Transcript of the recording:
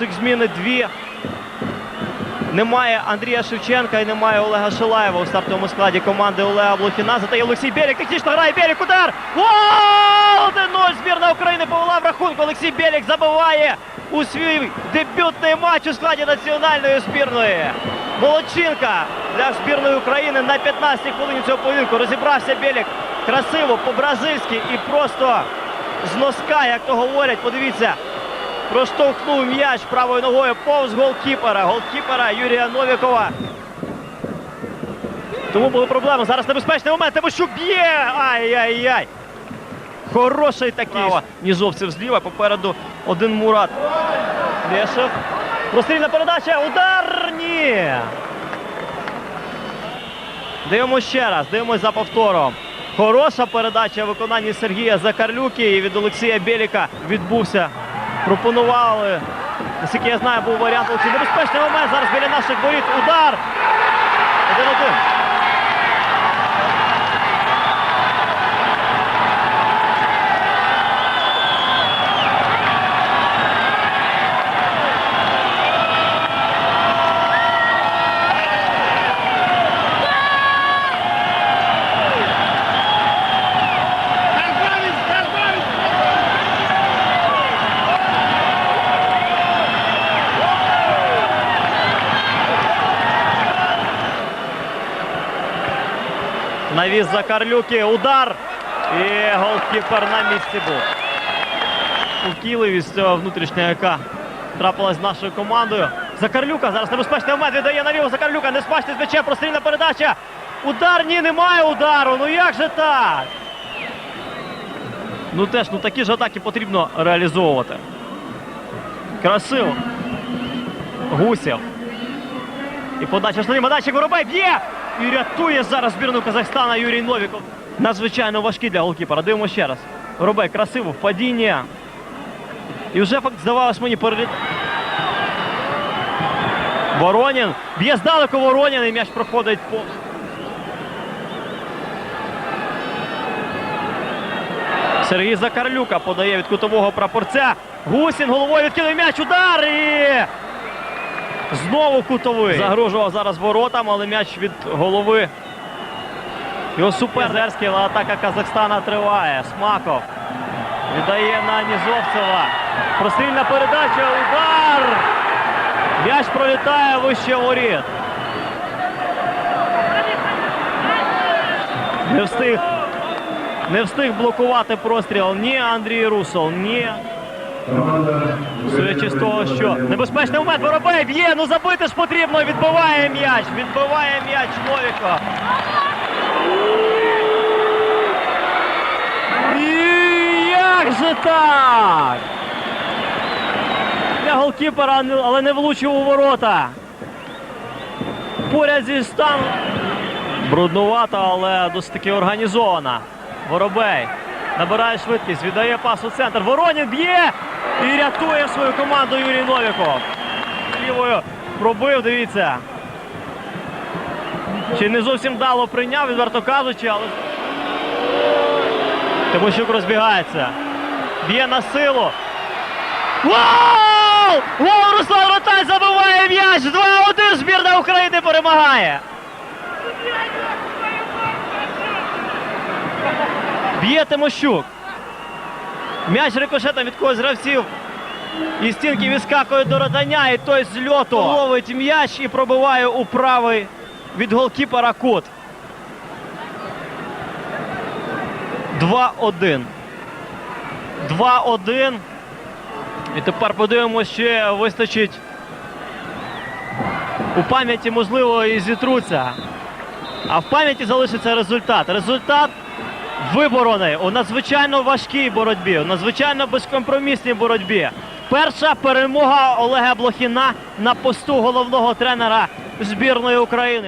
цих зміни дві. Немає Андрія Шевченка і немає Олега Шилаєва у стартовому складі команди Олега Блохіна. Зате є Олексій Белік. Технічно грає Белік. Удар! Гол! 1-0. Збірна України повела в рахунку. Олексій Белік забиває у свій дебютний матч у складі національної збірної. Молодчинка для збірної України на 15-й хвилині цього поєдинку. Розібрався Белік красиво, по-бразильськи і просто з носка, як то говорять. Подивіться, проштовхнув м'яч правою ногою повз голкіпера. Голкіпера Юрія Новікова. Тому були проблеми. Зараз небезпечний момент. Тимощук б'є! Ай-яй-яй! Хороший такий. Нізовцев зліва. Попереду один Мурат. Лешев. Прострільна передача. Удар! Ні! Дивимося ще раз. Дивимось за повтором. Хороша передача в виконанні Сергія Закарлюки і від Олексія Біліка відбувся. Пропонували. Наскільки я знаю, був варіант Небезпечний момент. Зараз біля наших воріт. Удар. 1-1. Навіс Закарлюки. Удар. І голкіпер на місці був. Покійливість цього внутрішнього, яка трапилась з нашою командою. Закарлюка зараз небезпечний момент віддає наліво Закарлюка. Не спачте з м'ячем. Прострільна передача. Удар ні, немає удару. Ну як же так? Ну теж ну такі ж атаки потрібно реалізовувати. Красиво. Гусєв. І подача штанів. Подача Воробей б'є! І рятує зараз збірну Казахстана Юрій Новіков. Надзвичайно важкий для голкіпера. Дивимося ще раз. Воробей красиво, падіння. І вже факт здавалось мені переліт. Воронін. Б'є здалеку Воронін і м'яч проходить по. Сергій Закарлюка подає від кутового прапорця. Гусін головою відкинув м'яч. Удар і Знову кутовий. Загрожував зараз воротам, але м'яч від голови. Його суперзерський, але атака Казахстана триває. Смаков віддає на Нізовцева. Прострільна передача. Удар! М'яч пролітає вище воріт. Не встиг. Не встиг блокувати простріл ні Андрій Русол, ні Судячи з того, що небезпечний момент Воробей б'є, ну забити ж потрібно, відбиває м'яч, відбиває м'яч Новіко. І як же так? Для голкіпера, але не влучив у ворота. Поряд зі станом. Бруднувата, але досить таки організована. Воробей набирає швидкість, віддає пас у центр. Воронін б'є і рятує свою команду Юрій Новіков. Лівою пробив, дивіться. Чи не зовсім вдало прийняв, відверто кажучи, але. Тимощук розбігається. Б'є на силу. Гол! Гол! Руслан Ротай забиває м'яч! 2-1 збірна України перемагає! Б'є Тимощук. М'яч рикошетом від когось гравців. І стінки відскакує до родання, і той з льоту ловить м'яч і пробиває у правий від голкіпера кут. 2-1. 2-1. І тепер подивимося, ще вистачить. У пам'яті, можливо, і зітруться. А в пам'яті залишиться результат. Результат виборони у надзвичайно важкій боротьбі, у надзвичайно безкомпромісній боротьбі. Перша перемога Олега Блохіна на посту головного тренера збірної України.